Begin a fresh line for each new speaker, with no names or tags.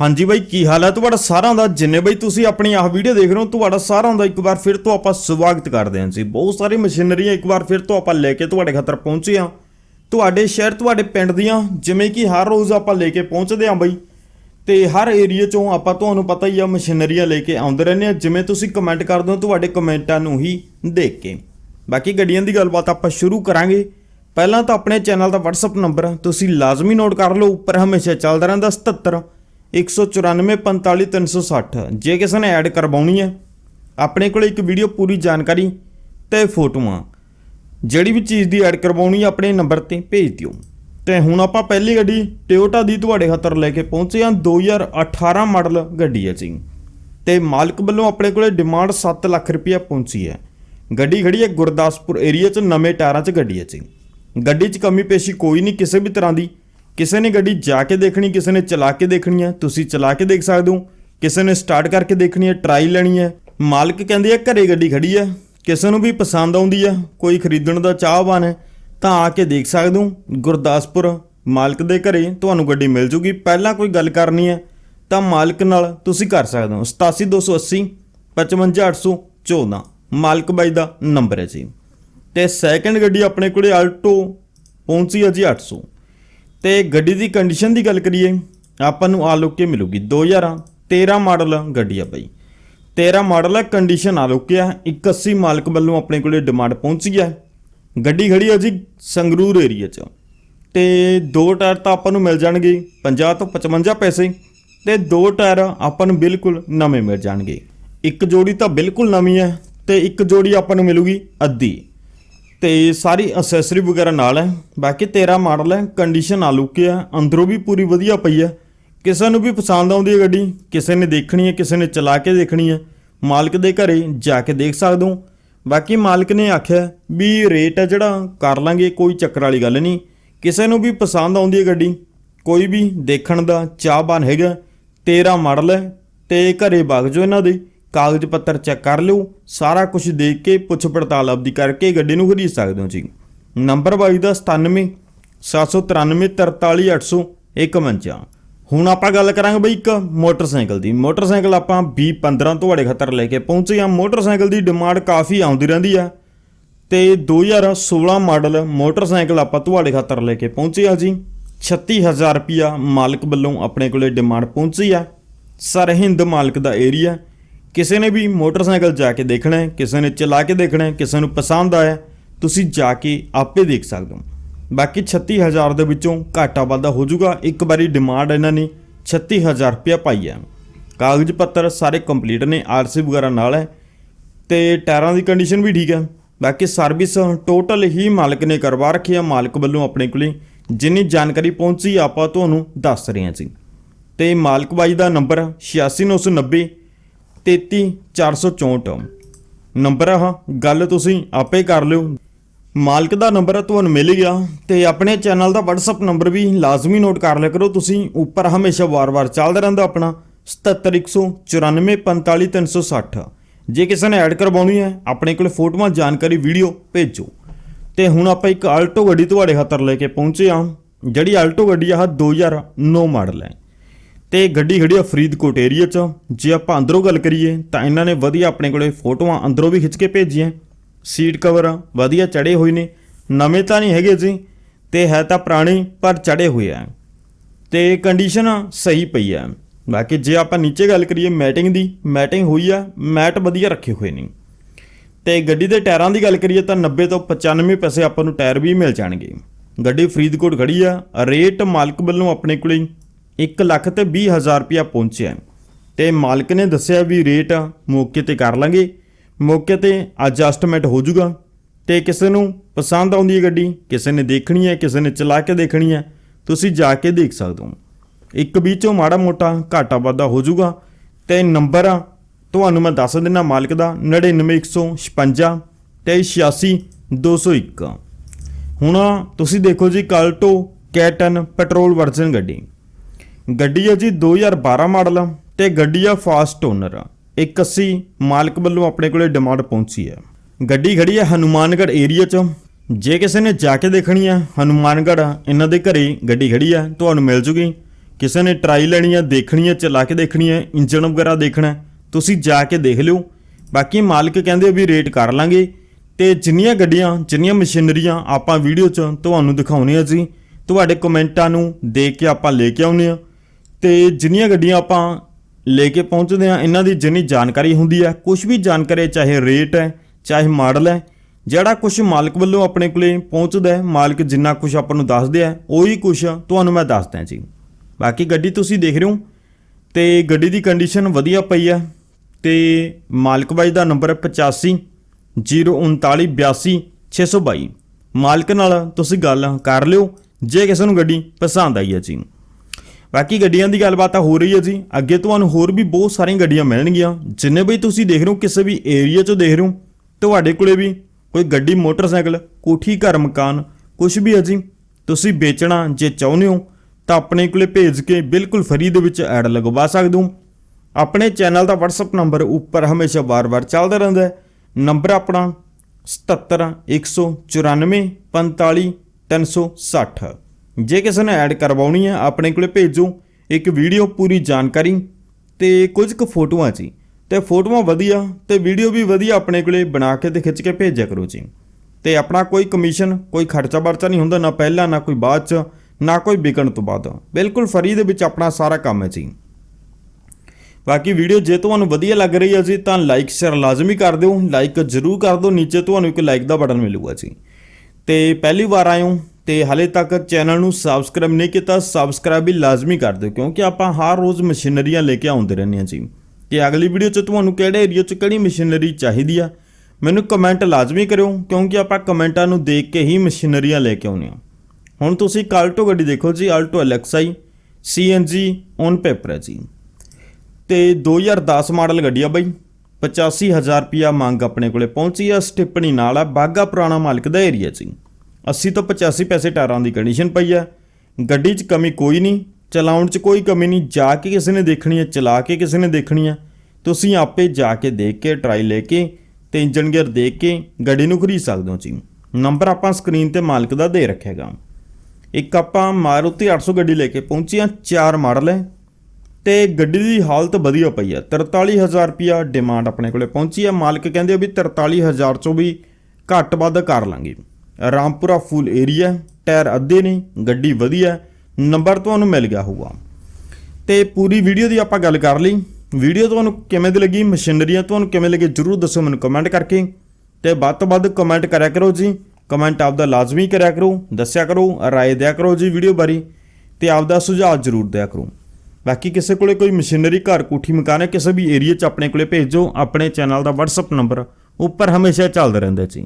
ਹਾਂਜੀ ਬਾਈ, ਕੀ ਹਾਲ ਹੈ? ਤੁਹਾਡਾ ਸਾਰਿਆਂ ਦਾ ਜਿੰਨੇ ਬਾਈ ਤੁਸੀਂ ਆਪਣੀ ਆਹ ਵੀਡੀਓ ਦੇਖ ਰਹੇ ਹੋ, ਤੁਹਾਡਾ ਸਾਰਿਆਂ ਦਾ ਇੱਕ ਵਾਰ ਫਿਰ ਤੋਂ ਆਪਾਂ ਸਵਾਗਤ ਕਰਦੇ ਹਾਂ ਜੀ। ਬਹੁਤ ਸਾਰੀ ਮਸ਼ੀਨਰੀਆਂ ਇੱਕ ਵਾਰ ਫਿਰ ਤੋਂ ਆਪਾਂ ਲੈ ਕੇ ਤੁਹਾਡੇ ਖਾਤਰ ਪਹੁੰਚੇ ਹਾਂ। ਤੁਹਾਡੇ ਸ਼ਹਿਰ, ਤੁਹਾਡੇ ਪਿੰਡ ਦੀਆਂ ਜਿਵੇਂ ਕਿ ਹਰ ਰੋਜ਼ ਆਪਾਂ ਲੈ ਕੇ ਪਹੁੰਚਦੇ ਹਾਂ ਬਾਈ। ਤੇ ਹਰ ਏਰੀਆ ਚੋਂ ਆਪਾਂ ਤੁਹਾਨੂੰ ਪਤਾ ਹੀ ਆ ਮਸ਼ੀਨਰੀਆਂ ਲੈ ਕੇ ਆਉਂਦੇ ਰਹਿੰਦੇ ਆ ਜਿਵੇਂ ਤੁਸੀਂ ਕਮੈਂਟ ਕਰਦੇ ਹੋ, ਤੁਹਾਡੇ ਕਮੈਂਟਾਂ ਨੂੰ ਹੀ ਦੇਖ ਕੇ। ਬਾਕੀ ਗੱਡੀਆਂ ਦੀ ਗੱਲਬਾਤ ਆਪਾਂ ਸ਼ੁਰੂ ਕਰਾਂਗੇ। ਪਹਿਲਾਂ ਤਾਂ ਆਪਣੇ ਚੈਨਲ ਦਾ WhatsApp ਨੰਬਰ ਤੁਸੀਂ ਲਾਜ਼ਮੀ ਨੋਟ ਕਰ ਲਓ, ਉੱਪਰ ਹਮੇਸ਼ਾ ਚੱਲਦਾ ਰਹਿੰਦਾ 77 194 45 360 ਜੇ ਕਿਸੇ ਨੇ ਐਡ ਕਰਵਾਉਣੀ ਹੈ, ਆਪਣੇ ਕੋਲ ਇੱਕ ਵੀਡੀਓ ਪੂਰੀ ਜਾਣਕਾਰੀ ਤੇ ਫੋਟੋਆਂ। ਜਿਹੜੀ ਵੀ ਚੀਜ਼ ਦੀ ਐਡ ਕਰਵਾਉਣੀ ਹੈ, ਆਪਣੇ ਨੰਬਰ ਤੇ ਭੇਜ ਦਿਓ। ਤੇ ਹੁਣ ਆਪਾਂ ਪਹਿਲੀ ਗੱਡੀ ਟਿਓਟਾ ਦੀ ਤੁਹਾਡੇ ਖਾਤਰ ਲੈ ਕੇ ਪਹੁੰਚੇ ਹਾਂ 2018 ਮਾਡਲ ਗੱਡੀ ਹੈ ਜੀ। ਤੇ ਮਾਲਕ ਵੱਲੋਂ ਆਪਣੇ ਕੋਲੇ ਡਿਮਾਂਡ 7 ਲੱਖ ਰੁਪਇਆ ਪਹੁੰਚੀ ਹੈ। ਗੱਡੀ ਖੜੀ ਹੈ ਗੁਰਦਾਸਪੁਰ ਏਰੀਆ 'ਚ, ਨਵੇਂ ਟਾਇਰਾਂ 'ਚ ਗੱਡੀ ਹੈ ਜੀ। ਗੱਡੀ 'ਚ ਕਮੀ ਪੇਸ਼ੀ ਕੋਈ ਨਹੀਂ, ਕਿਸੇ ਵੀ ਤਰ੍ਹਾਂ ਦੀ। ਕਿਸੇ ਨੇ ਗੱਡੀ ਜਾ ਕੇ ਦੇਖਣੀ, ਕਿਸੇ ਨੇ ਚਲਾ ਕੇ ਦੇਖਣੀ ਹੈ, ਤੁਸੀਂ ਚਲਾ ਕੇ ਦੇਖ ਸਕਦੇ ਹੋ। ਕਿਸੇ ਨੇ ਸਟਾਰਟ ਕਰਕੇ ਦੇਖਣੀ ਹੈ ਟਰਾਈ ਲੈਣੀ ਹੈ। ਮਾਲਕ ਕਹਿੰਦੇ ਆ, ਘਰੇ ਗੱਡੀ ਖੜੀ ਹੈ, ਕਿਸੇ ਨੂੰ ਵੀ ਪਸੰਦ ਆਉਂਦੀ ਹੈ, ਕੋਈ ਖਰੀਦਣ ਦਾ ਚਾਹਵਾਨ ਹੈ, ਤਾਂ ਆ ਕੇ ਦੇਖ ਸਕਦੇ ਹੋ। ਗੁਰਦਾਸਪੁਰ ਮਾਲਕ ਦੇ ਘਰੇ ਤੁਹਾਨੂੰ ਗੱਡੀ ਮਿਲ ਜੂਗੀ। ਪਹਿਲਾਂ ਕੋਈ ਗੱਲ ਕਰਨੀ ਹੈ, ਤਾਂ ਮਾਲਕ ਨਾਲ ਤੁਸੀਂ ਕਰ ਸਕਦੇ ਹੋ। 87280 55814 ਮਾਲਕ ਬਾਈ ਦਾ ਨੰਬਰ ਹੈ ਜੀ। ਤੇ ਸੈਕੰਡ ਗੱਡੀ ਆਪਣੇ ਕੋਲੇ ਆਲਟੋ ਪਹੁੰਚੀ ਹੈ ਜੀ 800 ਤੇ ਗੱਡੀ ਦੀ ਕੰਡੀਸ਼ਨ ਦੀ ਗੱਲ ਕਰੀਏ, ਆਪਾਂ ਨੂੰ ਆ ਲੁੱਕ ਕੇ ਮਿਲੂਗੀ 2013 ਮਾਡਲ ਗੱਡੀ ਆ ਬਾਈ। 13 ਮਾਡਲ ਹੈ ਕੰਡੀਸ਼ਨ ਆ ਲੁੱਕ ਆ 81 ਮਾਲਕ ਵੱਲੋਂ ਆਪਣੇ ਕੋਲੇ ਡਿਮਾਂਡ ਪਹੁੰਚੀ ਹੈ ਗੱਡੀ ਖੜੀ ਹੈ ਜੀ ਸੰਗਰੂਰ ਏਰੀਆ 'ਚ। ਤੇ ਦੋ ਟਾਇਰ ਤਾਂ ਆਪਾਂ ਨੂੰ ਮਿਲ ਜਾਣਗੇ 50 ਤੋਂ 55 ਪੈਸੇ। ਤੇ ਦੋ ਟਾਇਰ ਆਪਾਂ ਨੂੰ ਬਿਲਕੁਲ ਨਵੇਂ ਮਿਲ ਜਾਣਗੇ। ਇੱਕ ਜੋੜੀ ਤਾਂ ਬਿਲਕੁਲ ਨਵੀਂ ਹੈ ਤੇ ਇੱਕ ਜੋੜੀ ਆਪਾਂ ਨੂੰ ਮਿਲੂਗੀ ਅੱਧੀ। ਤੇ ਸਾਰੀ ਅਸੈਸਰੀ ਵਗੈਰਾ ਨਾਲ ਹੈ। ਬਾਕੀ 13 ਮਾਡਲ ਹੈ ਕੰਡੀਸ਼ਨ ਆਲੂਕੇ ਹੈ ਅੰਦਰੋਂ ਵੀ ਪੂਰੀ ਵਧੀਆ ਪਈ ਹੈ ਕਿਸੇ ਨੂੰ ਵੀ ਪਸੰਦ ਆਉਂਦੀ ਹੈ ਗੱਡੀ, ਕਿਸੇ ਨੇ ਦੇਖਣੀ ਹੈ, ਕਿਸੇ ਨੇ ਚਲਾ ਕੇ ਦੇਖਣੀ ਹੈ, ਮਾਲਕ ਦੇ ਘਰੇ ਜਾ ਕੇ ਦੇਖ ਸਕਦੇ ਹੋ। ਬਾਕੀ ਮਾਲਕ ਨੇ ਆਖਿਆ ਵੀ ਰੇਟ ਹੈ ਜਿਹੜਾ, ਕਰ ਲਾਂਗੇ, ਕੋਈ ਚੱਕਰ ਵਾਲੀ ਗੱਲ ਨਹੀਂ। ਕਿਸੇ ਨੂੰ ਵੀ ਪਸੰਦ ਆਉਂਦੀ ਹੈ ਗੱਡੀ, ਕੋਈ ਵੀ ਦੇਖਣ ਦਾ ਚਾਹਬਾਨ ਹੈਗਾ 13 ਮਾਡਲ ਹੈ ਤੇ ਘਰੇ ਵਗ ਜੋ ਇਹਨਾਂ ਦੇ। ਕਾਗਜ਼ ਪੱਤਰ ਚੈੱਕ ਕਰ ਲਿਓ, ਸਾਰਾ ਕੁਝ ਦੇਖ ਕੇ ਪੁੱਛ ਪੜਤਾਲ ਆਪਦੀ ਕਰਕੇ ਗੱਡੀ ਨੂੰ ਖਰੀਦ ਸਕਦੇ ਹੋ ਜੀ। ਨੰਬਰ ਬਾਈ ਦਾ 97 793 43 851 ਹੁਣ ਆਪਾਂ ਗੱਲ ਕਰਾਂਗੇ ਬਈ ਇੱਕ ਮੋਟਰਸਾਈਕਲ ਦੀ। ਮੋਟਰਸਾਈਕਲ ਆਪਾਂ 2015 ਤੁਹਾਡੇ ਖਾਤਰ ਲੈ ਕੇ ਪਹੁੰਚੇ ਆ ਮੋਟਰਸਾਈਕਲ ਦੀ ਡਿਮਾਂਡ ਕਾਫੀ ਆਉਂਦੀ ਰਹਿੰਦੀ ਆ। ਤੇ 2016 ਮਾਡਲ ਮੋਟਰਸਾਈਕਲ ਆਪਾਂ ਤੁਹਾਡੇ ਖਾਤਰ ਲੈ ਕੇ ਪਹੁੰਚੇ ਆ ਜੀ। 36000 ਰੁਪਿਆ ਮਾਲਕ ਵੱਲੋਂ ਆਪਣੇ ਕੋਲੇ ਡਿਮਾਂਡ ਪਹੁੰਚੀ ਆ। ਸਰਹਿੰਦ ਮਾਲਕ ਦਾ ਏਰੀਆ। ਕਿਸੇ ਨੇ ਵੀ ਮੋਟਰਸਾਈਕਲ ਜਾ ਕੇ ਦੇਖਣਾ ਹੈ, ਕਿਸੇ ਨੇ ਚਲਾ ਕੇ ਦੇਖਣਾ ਹੈ, ਕਿਸੇ ਨੂੰ ਪਸੰਦ ਆਇਆ ਤੁਸੀਂ ਜਾ ਕੇ ਆਪੇ ਦੇਖ ਸਕਦੇ ਹੋ। ਬਾਕੀ 36000 ਦੇ ਵਿੱਚੋਂ ਘਾਟਾ ਵਾਧਾ ਹੋ ਜਾਊਗਾ। ਇੱਕ ਵਾਰੀ ਡਿਮਾਂਡ ਇਹਨਾਂ ਨੇ 36000 ਰੁਪਇਆ ਪਾਈ ਹੈ। ਕਾਗਜ਼ ਪੱਤਰ ਸਾਰੇ ਕੰਪਲੀਟ ਨੇ ਆਰਸੀ ਵਗੈਰਾ ਨਾਲ ਹੈ। ਤੇ ਟਾਇਰਾਂ ਦੀ ਕੰਡੀਸ਼ਨ ਵੀ ਠੀਕ ਹੈ। ਬਾਕੀ ਸਰਵਿਸ ਟੋਟਲ ਹੀ ਮਾਲਕ ਨੇ ਕਰਵਾ ਰੱਖੀ ਹੈ, ਮਾਲਕ ਵੱਲੋਂ ਆਪਣੇ ਕੋਲੇ ਜਿੰਨੀ ਜਾਣਕਾਰੀ ਪਹੁੰਚੀ ਆਪਾਂ ਤੁਹਾਨੂੰ ਦੱਸ ਰਹੇ ਹਾਂ ਜੀ। ਤੇ ਮਾਲਕ ਬਾਈ ਦਾ ਨੰਬਰ 86990 33464 ਨੰਬਰ ਆ ਗੱਲ ਤੁਸੀਂ ਆਪੇ ਕਰ ਲਿਓ। ਮਾਲਕ ਦਾ ਨੰਬਰ ਤੁਹਾਨੂੰ ਮਿਲ ਗਿਆ ਤੇ ਆਪਣੇ ਚੈਨਲ ਦਾ WhatsApp ਨੰਬਰ ਵੀ ਲਾਜ਼ਮੀ ਨੋਟ ਕਰ ਲਿਆ ਕਰੋ। ਤੁਸੀਂ ਉੱਪਰ ਹਮੇਸ਼ਾ ਵਾਰ-ਵਾਰ ਚੱਲਦਾ ਰਹਿੰਦਾ ਆਪਣਾ। 7714945360 ਜੇ ਕਿਸੇ ਨੇ ਐਡ ਕਰਵਾਉਣੀ ਹੈ, ਆਪਣੇ ਕੋਲ ਫੋਟੋਆਂ, ਜਾਣਕਾਰੀ ਵੀਡੀਓ ਭੇਜੋ। ਤੇ ਹੁਣ ਆਪਾਂ ਇੱਕ ਆਲਟੋ ਗੱਡੀ ਤੁਹਾਡੇ ਖਾਤਰ ਲੈ ਕੇ ਪਹੁੰਚੇ ਆ ਜਿਹੜੀ ਆਲਟੋ ਗੱਡੀ ਆ 2009 ਮਾਡਲ ਹੈ। ਤੇ ਗੱਡੀ ਖੜੀ ਆ ਫਰੀਦਕੋਟ ਏਰੀਆ 'ਚ। ਜੇ ਆਪਾਂ ਅੰਦਰੋਂ ਗੱਲ ਕਰੀਏ, ਤਾਂ ਇਹਨਾਂ ਨੇ ਵਧੀਆ ਆਪਣੇ ਕੋਲੇ ਫੋਟੋਆਂ ਅੰਦਰੋਂ ਵੀ ਖਿੱਚ ਕੇ ਭੇਜੀਆਂ। ਸੀਟ ਕਵਰ ਵਧੀਆ ਚੜੇ ਹੋਏ ਨੇ। ਨਵੇਂ ਤਾਂ ਨਹੀਂ ਹੈਗੇ ਜੀ, ਤੇ ਹੈ ਤਾਂ ਪੁਰਾਣੇ, ਪਰ ਚੜੇ ਹੋਏ ਆ। ਤੇ ਕੰਡੀਸ਼ਨ ਸਹੀ ਪਈ ਆ। ਬਾਕੀ ਜੇ ਆਪਾਂ ਨੀਚੇ ਗੱਲ ਕਰੀਏ ਮੈਟਿੰਗ ਦੀ ਮੈਟਿੰਗ ਹੋਈ ਆ ਮੈਟ ਵਧੀਆ ਰੱਖੇ ਹੋਏ ਨੇ। ਤੇ ਗੱਡੀ ਦੇ ਟਾਇਰਾਂ ਦੀ ਗੱਲ ਕਰੀਏ ਤਾਂ 90 ਤੋਂ 95 ਪੈਸੇ ਆਪਾਂ ਨੂੰ ਟਾਇਰ ਵੀ ਮਿਲ ਜਾਣਗੇ। ਗੱਡੀ ਫਰੀਦਕੋਟ ਖੜੀ ਆ ਰੇਟ ਮਾਲਕ ਵੱਲੋਂ ਆਪਣੇ ਕੋਲੇ 1 ਲੱਖ ਤੇ 20 ਹਜ਼ਾਰ ਰੁਪਇਆ ਪਹੁੰਚਿਆ ਹੈ। ਤੇ ਮਾਲਕ ਨੇ ਦੱਸਿਆ ਵੀ ਰੇਟ ਮੌਕੇ ਤੇ ਕਰ ਲਾਂਗੇ। ਮੌਕੇ ਤੇ ਐਡਜਸਟਮੈਂਟ ਹੋ ਜਾਊਗਾ। ਤੇ ਕਿਸੇ ਨੂੰ ਪਸੰਦ ਆਉਂਦੀ ਹੈ ਗੱਡੀ, ਕਿਸੇ ਨੇ ਦੇਖਣੀ ਹੈ, ਕਿਸੇ ਨੇ ਚਲਾ ਕੇ ਦੇਖਣੀ ਹੈ, ਤੁਸੀਂ ਜਾ ਕੇ ਦੇਖ ਸਕਦੇ ਹੋ। ਇੱਕ ਵਿੱਚੋਂ ਮਾੜਾ ਮੋਟਾ ਘਾਟਾ ਵਾਧਾ ਹੋ ਜਾਊਗਾ। ਤੇ ਨੰਬਰ ਆ ਤੁਹਾਨੂੰ ਮੈਂ ਦੱਸ ਦਿੰਦਾ ਮਾਲਕ ਦਾ 99156 ਤੇ 86201 ਹੁਣ ਤੁਸੀਂ ਦੇਖੋ ਜੀ ਕਾਲਟੋ ਕੈਟਨ ਪੈਟਰੋਲ ਵਰਜ਼ਨ ਗੱਡੀ। ਗੱਡੀ ਹੈ ਜੀ 2012 ਮਾਡਲ ਆ ਤੇ ਗੱਡੀ ਆ ਫਾਸਟ ਓਨਰ ਆ 81 ਮਾਲਕ ਵੱਲੋਂ ਆਪਣੇ ਕੋਲੇ ਡਿਮਾਂਡ ਪਹੁੰਚੀ ਹੈ। ਗੱਡੀ ਖੜੀ ਹੈ ਹਨੂਮਾਨਗੜ੍ਹ ਏਰੀਆ 'ਚ। ਜੇ ਕਿਸੇ ਨੇ ਜਾ ਕੇ ਦੇਖਣੀ ਹੈ ਹਨੂਮਾਨਗੜ੍ਹ, ਇਹਨਾਂ ਦੇ ਘਰੇ ਗੱਡੀ ਖੜੀ ਹੈ, ਤੁਹਾਨੂੰ ਮਿਲ ਜੂਗੀ। ਕਿਸੇ ਨੇ ਟਰਾਈ ਲੈਣੀ ਹੈ ਦੇਖਣੀ ਹੈ ਚਲਾ ਕੇ ਦੇਖਣੀ ਹੈ ਇੰਜਨ ਵਗੈਰਾ ਦੇਖਣਾ ਤੁਸੀਂ ਜਾ ਕੇ ਦੇਖ ਲਿਓ। ਬਾਕੀ ਮਾਲਕ ਕਹਿੰਦੇ ਵੀ ਰੇਟ ਕਰ ਲਾਂਗੇ ਤੇ ਜਿੰਨੀਆਂ ਗੱਡੀਆਂ, ਜਿੰਨੀਆਂ ਮਸ਼ੀਨਰੀਆਂ ਆਪਾਂ ਵੀਡੀਓ 'ਚ ਤੁਹਾਨੂੰ ਦਿਖਾਉਣੇ ਆ ਜੀ, ਤੁਹਾਡੇ ਕਮੈਂਟਾਂ ਨੂੰ ਦੇਖ ਕੇ ਆਪਾਂ ਲੈ ਕੇ ਆਉਨੇ ਆ ਤੇ ਜਿੰਨੀਆਂ ਗੱਡੀਆਂ ਆਪਾਂ ਲੈ ਕੇ ਪਹੁੰਚਦੇ ਆ ਇਹਨਾਂ ਦੀ ਜਿੰਨੀ ਜਾਣਕਾਰੀ ਹੁੰਦੀ ਹੈ ਕੁਝ ਵੀ ਜਾਣਕਾਰੀ ਚਾਹੇ ਰੇਟ ਹੈ, ਚਾਹੇ ਮਾਡਲ ਹੈ, ਜਿਹੜਾ ਕੁਝ ਮਾਲਕ ਵੱਲੋਂ ਆਪਣੇ ਕੋਲੇ ਪਹੁੰਚਦਾ ਹੈ, ਮਾਲਕ ਜਿੰਨਾ ਕੁਝ ਆਪਾਂ ਨੂੰ ਦੱਸਦੇ ਆ, ਉਹੀ ਕੁਝ ਤੁਹਾਨੂੰ ਮੈਂ ਦੱਸਦਾ ਜੀ। ਬਾਕੀ ਗੱਡੀ ਤੁਸੀਂ ਦੇਖ ਰਹੇ ਹੋ, ਤੇ ਗੱਡੀ ਦੀ ਕੰਡੀਸ਼ਨ ਵਧੀਆ ਪਈ ਹੈ, ਤੇ ਮਾਲਕ ਬਾਈ ਦਾ ਨੰਬਰ ਹੈ 85 039 82 622 ਮਾਲਕ ਨਾਲ ਤੁਸੀਂ ਗੱਲ ਕਰ ਲਿਓ, ਜੇ ਕਿਸੇ ਨੂੰ ਗੱਡੀ ਪਸੰਦ ਆਈ ਹੈ ਜੀ। ਬਾਕੀ ਗੱਡੀਆਂ ਦੀ ਗੱਲਬਾਤ ਤਾਂ ਹੋ ਰਹੀ ਹੈ ਜੀ। ਅੱਗੇ ਤੁਹਾਨੂੰ ਹੋਰ ਵੀ ਬਹੁਤ ਸਾਰੀਆਂ ਗੱਡੀਆਂ ਮਿਲਣਗੀਆਂ। ਜਿੰਨੇ ਵੀ ਤੁਸੀਂ ਦੇਖ ਰਹੇ ਹੋ, ਕਿਸੇ ਵੀ ਏਰੀਆ 'ਚੋਂ ਦੇਖ ਰਹੇ ਹੋ, ਤੁਹਾਡੇ ਕੋਲੇ ਵੀ ਕੋਈ ਗੱਡੀ, ਮੋਟਰਸਾਈਕਲ, ਕੋਠੀ, ਘਰ, ਮਕਾਨ ਕੁਝ ਵੀ ਹੈ ਜੀ। ਤੁਸੀਂ ਵੇਚਣਾ ਜੇ ਚਾਹੁੰਦੇ ਹੋ, ਤਾਂ ਆਪਣੇ ਕੋਲੇ ਭੇਜ ਕੇ ਬਿਲਕੁਲ ਫਰੀ ਦੇ ਵਿੱਚ ਐਡ ਲਗਵਾ ਸਕਦੇ ਹੋ। ਆਪਣੇ ਚੈਨਲ ਦਾ WhatsApp ਨੰਬਰ ਉੱਪਰ ਹਮੇਸ਼ਾ ਵਾਰ-ਵਾਰ ਚੱਲਦਾ ਰਹਿੰਦਾ ਹੈ। ਨੰਬਰ ਆਪਣਾ 77 194 45 360 ਜੇ ਕਿਸੇ ਨੇ ਐਡ ਕਰਵਾਉਣੀ ਹੈ, ਆਪਣੇ ਕੋਲੇ ਭੇਜੋ। ਇੱਕ ਵੀਡੀਓ ਪੂਰੀ ਜਾਣਕਾਰੀ ਤੇ ਕੁਝ ਕੁ ਫੋਟੋਆਂ ਜੀ। ਤੇ ਫੋਟੋਆਂ ਵਧੀਆ ਤੇ ਵੀਡੀਓ ਵੀ ਵਧੀਆ ਆਪਣੇ ਕੋਲੇ ਬਣਾ ਕੇ ਤੇ ਖਿੱਚ ਕੇ ਭੇਜਿਆ ਕਰੋ ਜੀ। ਤੇ ਆਪਣਾ ਕੋਈ ਕਮਿਸ਼ਨ, ਕੋਈ ਖਰਚਾ ਵਰਚਾ ਨਹੀਂ ਹੁੰਦਾ ਨਾ ਪਹਿਲਾਂ, ਨਾ ਕੋਈ ਬਾਅਦ ਚ, ਨਾ ਕੋਈ ਵਿਕਣ ਤੋਂ ਬਾਅਦ। ਬਿਲਕੁਲ ਫਰੀ ਦੇ ਵਿੱਚ ਆਪਣਾ ਸਾਰਾ ਕੰਮ ਹੈ ਜੀ। ਬਾਕੀ ਵੀਡੀਓ ਜੇ ਤੁਹਾਨੂੰ ਵਧੀਆ ਲੱਗ ਰਹੀ ਹੈ ਜੀ, ਤਾਂ ਲਾਈਕ ਸ਼ੇਅਰ ਲਾਜ਼ਮੀ ਕਰ ਦਿਓ। ਲਾਈਕ ਜ਼ਰੂਰ ਕਰ ਦਿਓ। ਨੀਚੇ ਤੁਹਾਨੂੰ ਇੱਕ ਲਾਈਕ ਦਾ ਬਟਨ ਮਿਲੂਗਾ ਜੀ। ਤੇ ਪਹਿਲੀ ਵਾਰ ਆਇਓ ਤੇ ਹਲੇ ਤੱਕ ਚੈਨਲ ਨੂੰ ਸਬਸਕ੍ਰਾਈਬ ਨਹੀਂ ਕੀਤਾ ਸਬਸਕ੍ਰਾਈਬ ਵੀ ਲਾਜ਼ਮੀ ਕਰ ਦਿਓ, ਕਿਉਂਕਿ ਆਪਾਂ ਹਰ ਰੋਜ਼ ਮਸ਼ੀਨਰੀਆਂ ਲੈ ਕੇ ਆਉਂਦੇ ਰਹਿੰਦੇ ਹਾਂ ਜੀ। ਕਿ ਅਗਲੀ ਵੀਡੀਓ 'ਚ ਤੁਹਾਨੂੰ ਕਿਹੜੇ ਏਰੀਆ 'ਚ ਕਿਹੜੀ ਮਸ਼ੀਨਰੀ ਚਾਹੀਦੀ ਆ, ਮੈਨੂੰ ਕਮੈਂਟ ਲਾਜ਼ਮੀ ਕਰਿਓ, ਕਿਉਂਕਿ ਆਪਾਂ ਕਮੈਂਟਾਂ ਨੂੰ ਦੇਖ ਕੇ ਹੀ ਮਸ਼ੀਨਰੀਆਂ ਲੈ ਕੇ ਆਉਂਦੇ ਹਾਂ। ਹੁਣ ਤੁਸੀਂ ਕਾਲਟੋ ਗੱਡੀ ਦੇਖੋ ਜੀ Alto LXI CNG on paper ਹੈ ਜੀ। ਤੇ 2010 ਮਾਡਲ ਗੱਡੀ ਆ ਬਾਈ 85000 ਰੁਪਿਆ ਮੰਗ ਆਪਣੇ ਕੋਲੇ ਪਹੁੰਚੀ ਆ ਸਟਿੱਪਣੀ ਨਾਲ ਆ ਬਾਗਾ ਪੁਰਾਣਾ ਮਾਲਕ ਦਾ ਏਰੀਆ ਜੀ। 80 ਤੋਂ 85 ਪੈਸੇ ਟਾਇਰਾਂ ਦੀ ਕੰਡੀਸ਼ਨ ਪਈ ਆ। ਗੱਡੀ 'ਚ ਕਮੀ ਕੋਈ ਨਹੀਂ, ਚਲਾਉਣ 'ਚ ਕੋਈ ਕਮੀ ਨਹੀਂ, ਜਾ ਕੇ ਕਿਸੇ ਨੇ ਦੇਖਣੀ ਹੈ ਚਲਾ ਕੇ ਕਿਸੇ ਨੇ ਦੇਖਣੀ ਹੈ ਤੁਸੀਂ ਆਪੇ ਜਾ ਕੇ ਦੇਖ ਕੇ ਟਰਾਈ ਲੈ ਕੇ, ਤੇ ਇੰਜਨ ਗੇਅਰ ਦੇਖ ਕੇ ਗੱਡੀ ਨੂੰ ਖਰੀਦ ਸਕਦੇ ਹੋ ਜੀ। ਨੰਬਰ ਆਪਾਂ ਸਕਰੀਨ ਤੇ ਮਾਲਕ ਦਾ ਦੇ ਰੱਖੇਗਾ। ਇੱਕ ਆਪਾਂ ਮਾਰੂਤੀ 800 ਗੱਡੀ ਲੈ ਕੇ ਪਹੁੰਚੇ ਆ ਚਾਰ ਮਾਡਲ ਹੈ। ਤੇ ਗੱਡੀ ਦੀ ਹਾਲਤ ਵਧੀਆ ਪਈ ਆ। 43000 ਰੁਪਿਆ ਡਿਮਾਂਡ ਆਪਣੇ ਕੋਲੇ ਪਹੁੰਚੀ ਆ। ਮਾਲਕ ਕਹਿੰਦੇ ਆ ਵੀ 43000 ਚੋਂ ਵੀ ਘੱਟ ਵੱਧ ਕਰ ਲਾਂਗੇ। ਰਾਮਪੁਰਾ ਫੁੱਲ ਏਰੀਆ ਟਾਇਰ ਅੱਧੇ ਨੇ, ਗੱਡੀ ਵਧੀਆ ਨੰਬਰ ਤੁਹਾਨੂੰ ਮਿਲ ਗਿਆ ਹੋਊਗਾ। ਤੇ ਪੂਰੀ ਵੀਡੀਓ ਦੀ ਆਪਾਂ ਗੱਲ ਕਰ ਲਈ। ਵੀਡੀਓ ਤੁਹਾਨੂੰ ਕਿਵੇਂ ਦੀ ਲੱਗੀ, ਮਸ਼ੀਨਰੀਆਂ ਤੁਹਾਨੂੰ ਕਿਵੇਂ ਲੱਗੇ, ਜਰੂਰ ਦੱਸੋ ਮੈਨੂੰ ਕਮੈਂਟ ਕਰਕੇ। ਤੇ ਵੱਧ ਤੋਂ ਵੱਧ ਕਮੈਂਟ ਕਰਿਆ ਕਰੋ ਜੀ। ਕਮੈਂਟ ਆਪਦਾ ਲਾਜ਼ਮੀ ਕਰਿਆ ਕਰੋ, ਦੱਸਿਆ ਕਰੋ, ਰਾਏ ਦਿਆ ਕਰੋ ਜੀ ਵੀਡੀਓ ਬਾਰੇ। ਤੇ ਆਪਦਾ ਸੁਝਾਅ ਜਰੂਰ ਦਿਆ ਕਰੋ। ਬਾਕੀ ਕਿਸੇ ਕੋਲੇ ਕੋਈ ਮਸ਼ੀਨਰੀ, ਘਰ ਕੋਠੀ, ਮਕਾਨ ਹੈ, ਕਿਸੇ ਵੀ ਏਰੀਆ 'ਚ ਆਪਣੇ ਕੋਲੇ ਭੇਜੋ। ਆਪਣੇ ਚੈਨਲ ਦਾ WhatsApp ਨੰਬਰ ਉੱਪਰ ਹਮੇਸ਼ਾ ਚੱਲਦਾ ਰਹਿੰਦਾ ਜੀ।